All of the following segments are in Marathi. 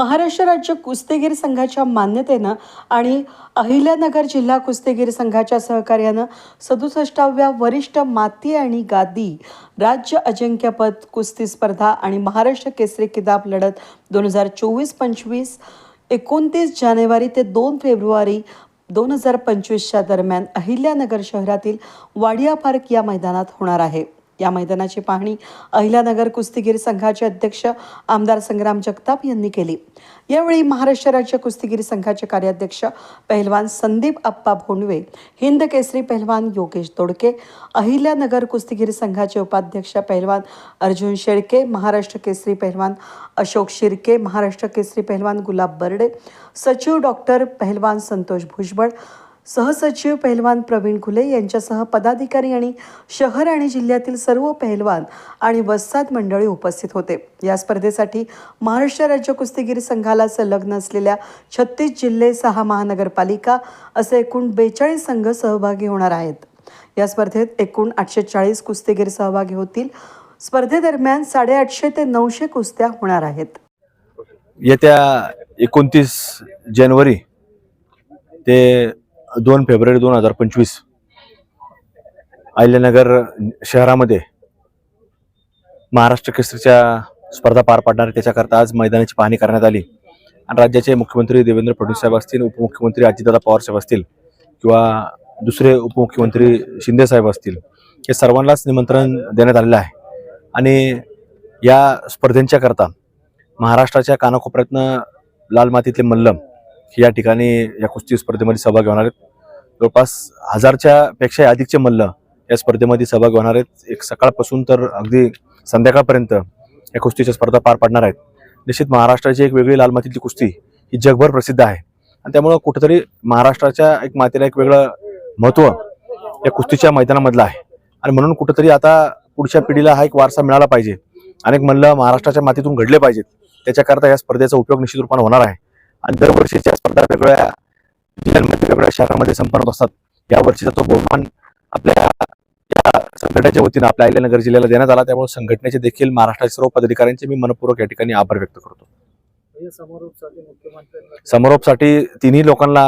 महाराष्ट्र राज्य कुस्तीगीर संघाच्या मान्यतेनं आणि अहिल्यानगर जिल्हा कुस्तीगीर संघाच्या सहकार्यानं सदुसष्टाव्या वरिष्ठ माती आणि गादी राज्य अजिंक्यपद कुस्ती स्पर्धा आणि महाराष्ट्र केसरी किताब लढत दोन हजार चोवीस पंचवीस एकोणतीस जानेवारी ते दोन फेब्रुवारी दोन हजार पंचवीसच्या दरम्यान अहिल्यानगर शहरातील वाडिया पार्क या मैदानात होणार आहे. या मैदानाची पाहणी अहिल्यानगर कुस्तीगीर संघाचे अध्यक्ष आमदार संग्राम जगताप यांनी केली. यावेळी महाराष्ट्र राज्य कुस्तीगीर संघाचे कार्याध्यक्ष पहिलवान संदीप आप्पा भोंडवे हिंद केसरी पहिलवान योगेश दोडके अहिल्यानगर कुस्तीगीर संघाचे उपाध्यक्ष पहिलवान अर्जुन शेळके महाराष्ट्र केसरी पहिलवान अशोक शिर्के महाराष्ट्र केसरी पहिलवान गुलाब बर्डे सचिव डॉक्टर पहिलवान संतोष भुजबळ सहसचिव पहिलवान प्रवीण खुले यांच्यासह पदाधिकारी आणि शहर आणि जिल्ह्यातील सर्व पहिलवान आणि वस्ताद मंडळी उपस्थित होते. या स्पर्धेसाठी महाराष्ट्र राज्य कुस्तीगीर संघाला संलग्न असलेल्या छत्तीस जिल्हे सहा महानगरपालिका असे एकूण बेचाळीस संघ सहभागी होणार आहेत. या स्पर्धेत एकूण आठशे चाळीस कुस्तीगीर सहभागी होतील. स्पर्धेदरम्यान साडेआठशे ते नऊशे कुस्त्या होणार आहेत. येत्या एकोणतीस जानेवारी ते दोन फेब्रुवारी दोन हजार पंचवीस. अहिल्यानगर शहरामध्ये महाराष्ट्र केसरीच्या स्पर्धा पार पाडणार त्याच्याकरता आज मैदानाची पाहणी करण्यात आली. आणि राज्याचे मुख्यमंत्री देवेंद्र फडणवीस साहेब असतील उपमुख्यमंत्री अजितदादा पवार साहेब असतील किंवा दुसरे उपमुख्यमंत्री शिंदे साहेब असतील हे सर्वांनाच निमंत्रण देण्यात आलेलं आहे. आणि या स्पर्धेंच्या करता महाराष्ट्राच्या कानाकोपऱ्यातनं लाल मातीतले मल्लम या ठिकाणी या कुस्ती स्पर्धेमध्ये सहभागी होणार आहेत. जवळपास हजारच्या पेक्षा अधिकचे मल्ल या स्पर्धेमध्ये सहभागी होणार आहेत. एक सकाळपासून तर अगदी संध्याकाळपर्यंत या कुस्तीच्या स्पर्धा पार पाडणार आहेत. निश्चित महाराष्ट्राची एक वेगळी लाल मातीतली कुस्ती ही जगभर प्रसिद्ध आहे. आणि त्यामुळं कुठेतरी महाराष्ट्राच्या एक मातीला एक वेगळं महत्त्व या कुस्तीच्या मैदानामधलं आहे. आणि म्हणून कुठेतरी आता पुढच्या पिढीला हा एक वारसा मिळाला पाहिजे. अनेक मल्ल महाराष्ट्राच्या मातीतून घडले पाहिजेत. त्याच्याकरता या स्पर्धेचा उपयोग निश्चित रूपाने होणार आहे. आणि दरवर्षीच्या स्पर्धा वेगवेगळ्या जिल्ह्यांमध्ये वेगवेगळ्या शहरामध्ये संपन्न होत असतात. या वर्षीचा तो बहुमान आपल्या या संघटनेच्या वतीनं आपल्या अहिल्यानगर जिल्ह्याला देण्यात आला. त्यामुळे संघटनेचे देखील महाराष्ट्राच्या सर्व पदाधिकाऱ्यांचे मी मनपूर्वक या ठिकाणी आभार व्यक्त करतो. समारोपसाठी तिन्ही लोकांना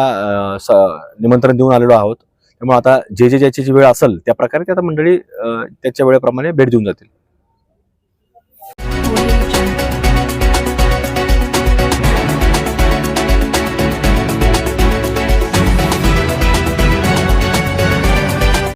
निमंत्रण देऊन आलेलो आहोत. त्यामुळे आता जे जे ज्याची जी वेळ असेल त्या प्रकारे ते आता मंडळी त्याच्या वेळेप्रमाणे भेट देऊन जातील.